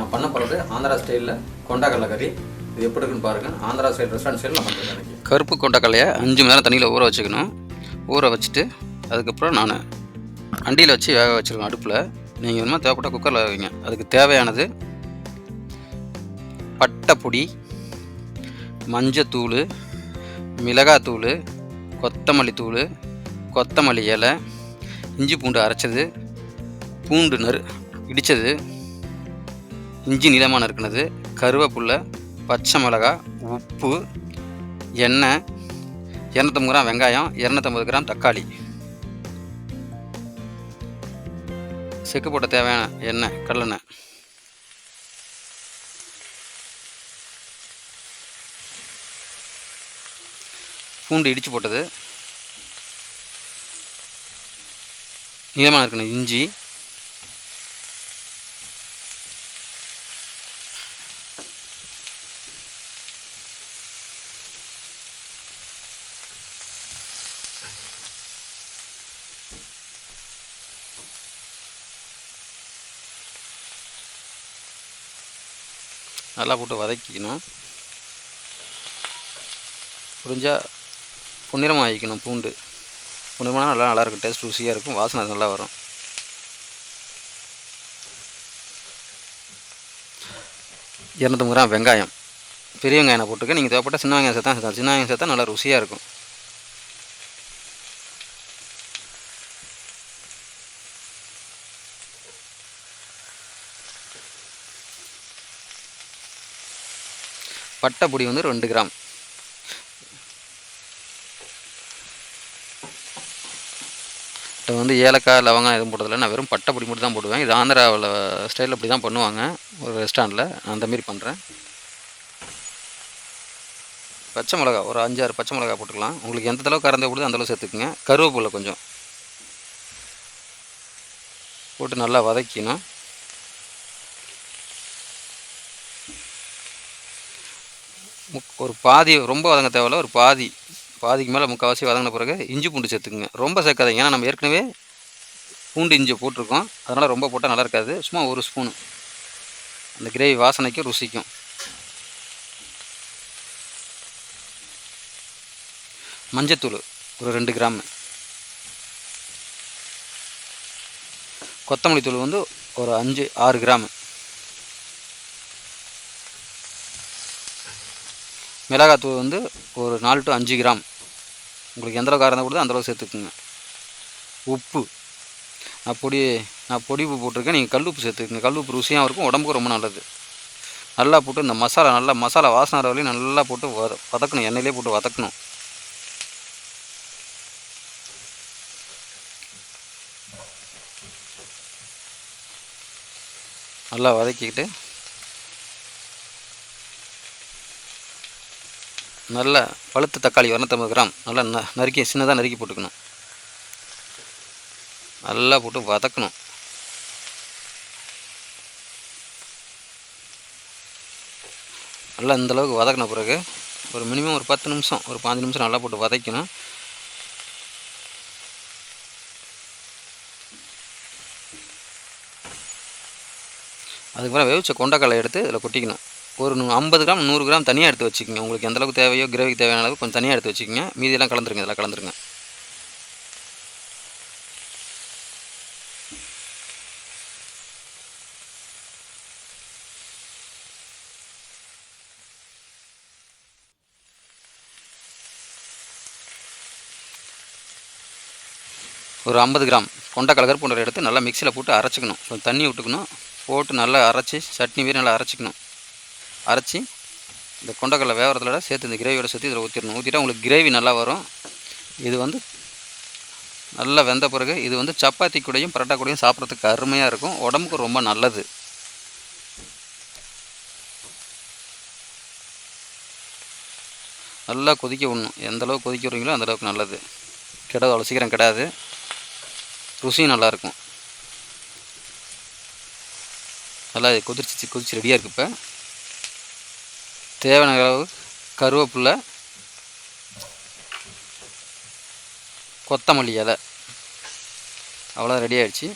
நான் பண்ண போகிறது ஆந்திரா ஸ்டைலில் கொண்டக்கடலை கறி. இது எப்படி இருக்குன்னு பாருங்கள் ஆந்திரா ஸ்டைல் ரெஸ்டாரண்ட் ஸ்டைலில் நான் பண்ணுறேன் கருப்பு கொண்டக்கடலையை அஞ்சு மணி நேரம் தண்ணியில் ஊற வச்சுக்கணும். ஊற வச்சுட்டு அதுக்கப்புறம் நான் அண்டியில் வச்சு வேக வச்சுருக்கேன் அடுப்பில். நீங்கள் வேணுமா தேவைப்பட்ட குக்கரில் வைங்க. அதுக்கு தேவையானது பட்டைப்பொடி மஞ்சத்தூள் மிளகாத்தூள் கொத்தமல்லி தூள் கொத்தமல்லி இலை இஞ்சி பூண்டு அரைச்சது பூண்டு நறு இடித்தது இஞ்சி நீளமாக நறுக்கினது கருவேப்புல்லை பச்சை மிளகா உப்பு எண்ணெய் இரநூத்தம்பது கிராம் வெங்காயம் இரநூத்தம்பது கிராம் தக்காளி. செக்கு போட்ட தேவையான எண்ணெய் கடலெண்ணெய். பூண்டு இடித்து போட்டது. நீளமாக இருக்கணும் இஞ்சி நல்லா போட்டு வதக்கிக்கணும். புரிஞ்சால் பொன்னிறமாக ஆகிக்கணும் பூண்டு. பொன்னிறமாக நல்லா நல்லா இருக்கும். டேஸ்ட் ருசியாக இருக்கும். வாசனை நல்லா வரும். இரநூத்தம்பது கிராம் வெங்காயம். பெரிய வெங்காயம் போட்டுக்க. நீங்கள் தேவைப்பட்ட சின்ன வெங்காயம் சேர்த்தா சேர்த்தா சின்ன வெங்காயம் சேர்த்தா நல்லா ருசியாக இருக்கும். பட்டைப்பொடி வந்து ரெண்டு கிராம். இப்போ வந்து ஏலக்காய் லவங்கம் எதுவும் போடுறதில்ல நான் வெறும் பட்டை பொடி மட்டும் தான் போடுவேன். இது ஆந்திராவில் ஸ்டைலில் அப்படி தான் பண்ணுவாங்க. ஒரு ரெஸ்டாரண்ட்டில் நான் அந்த மாரி பண்ணுறேன் பச்சை மிளகா ஒரு அஞ்சாறு பச்சை மிளகா போட்டுக்கலாம். உங்களுக்கு எந்த அளவுக்கு கறந்த போடுது அந்தளவு சேர்த்துக்குங்க. கருவேப்பிலை கொஞ்சம் போட்டு நல்லா வதக்கிணும் ஒரு பாதி ரொம்ப வதங்க தேவையில்ல ஒரு பாதி பாதிக்கு மேலே முக்கால்வாசி வதங்கின பிறகு இஞ்சி பூண்டு சேர்த்துக்குங்க. ரொம்ப சேர்க்காதீங்க. ஏன்னா நம்ம ஏற்கனவே பூண்டு இஞ்சி போட்டிருக்கோம். அதனால் ரொம்ப போட்டால் நல்லா இருக்காது சும்மா ஒரு ஸ்பூனு. அந்த கிரேவி வாசனைக்கும் ருசிக்கும். மஞ்சத்தூள் ஒரு ரெண்டு கிராம். கொத்தமல்லி தூள் வந்து ஒரு அஞ்சு ஆறு கிராம். மிளகாத்தூள் வந்து ஒரு நாலு டு அஞ்சு கிராம். உங்களுக்கு எந்த அளவுக்கு காரம் கொடுத்தோ அந்தளவு சேர்த்துக்குங்க. உப்பு. நான் பொடி நான் பொடி உப்பு போட்டிருக்கேன். நீங்கள் கல் உப்பு சேர்த்துக்குங்க. கல் உப்பு ருசியாகவும் இருக்கும் உடம்புக்கு ரொம்ப நல்லது. நல்லா போட்டு இந்த மசாலா நல்லா மசாலா வாசனை வர வரையும் நல்லா போட்டு வத வதக்கணும். எண்ணெயிலே போட்டு வதக்கணும். நல்லா வதக்கிக்கிட்டு நல்ல பழுத்த தக்காளி இரநூத்தம்பது கிராம். நல்லா ந நறுக்கி சின்னதாக நறுக்கி போட்டுக்கணும். நல்லா போட்டு வதக்கணும். நல்லா இந்த அளவுக்கு வதக்கின பிறகு ஒரு மினிமம் ஒரு பத்து நிமிஷம் ஒரு பாஞ்சு நிமிஷம் நல்லா போட்டு வதக்கணும். அதுக்கப்புறம் வேவிச்ச கொண்டக்கடலை எடுத்து இதில் கொட்டிக்கணும். ஒரு நூ ஐம்பது கிராம் நூறு கிராம் தனியாக எடுத்து வச்சுக்கோங்க. உங்களுக்கு எந்த அளவுக்கு தேவையோ கிரேவிக்கு தேவையான அளவுக்கு கொஞ்சம் தனியாக எடுத்து வச்சுக்கோங்க. மீதியெல்லாம் கலந்துருங்க இதெல்லாம் கலந்துருங்க. ஒரு ஐம்பது கிராம் கொண்டக்கடலை கருப்பு கொண்டை எடுத்து நல்லா மிக்சியில் போட்டு அரைச்சிக்கணும். கொஞ்சம் தண்ணி விட்டுக்கணும். போட்டு நல்லா அரைச்சி சட்னி மாரி நல்லா அரைச்சிக்கணும். அரைச்சி இந்த கொண்டக்கடலை வேகிறதுல சேர்த்து இந்த கிரேவியோட சேர்த்து இதில் ஊற்றிடணும் ஊற்றிட்டா உங்களுக்கு கிரேவி நல்லா வரும். இது வந்து நல்லா வெந்த பிறகு இது வந்து சப்பாத்தி கூடையும் பரோட்டா கூடையும் சாப்பிட்றதுக்கு அருமையாக இருக்கும். உடம்புக்கு ரொம்ப நல்லது. நல்லா கொதிக்க விடணும். எந்த அளவுக்கு கொதிக்க விடுறீங்களோ அந்த அளவுக்கு நல்லது. கிடாது அவ்வளோ சீக்கிரம் கிடாது. ருசியும் நல்லாயிருக்கும் நல்லா கொதிச்சு கொதிச்சு ரெடியாக இருக்குது இப்போ. தேவையான அளவு கருவேப்பில்லை கொத்தமல்லி இலை. அவ்வளோ ரெடி ஆயிடுச்சு.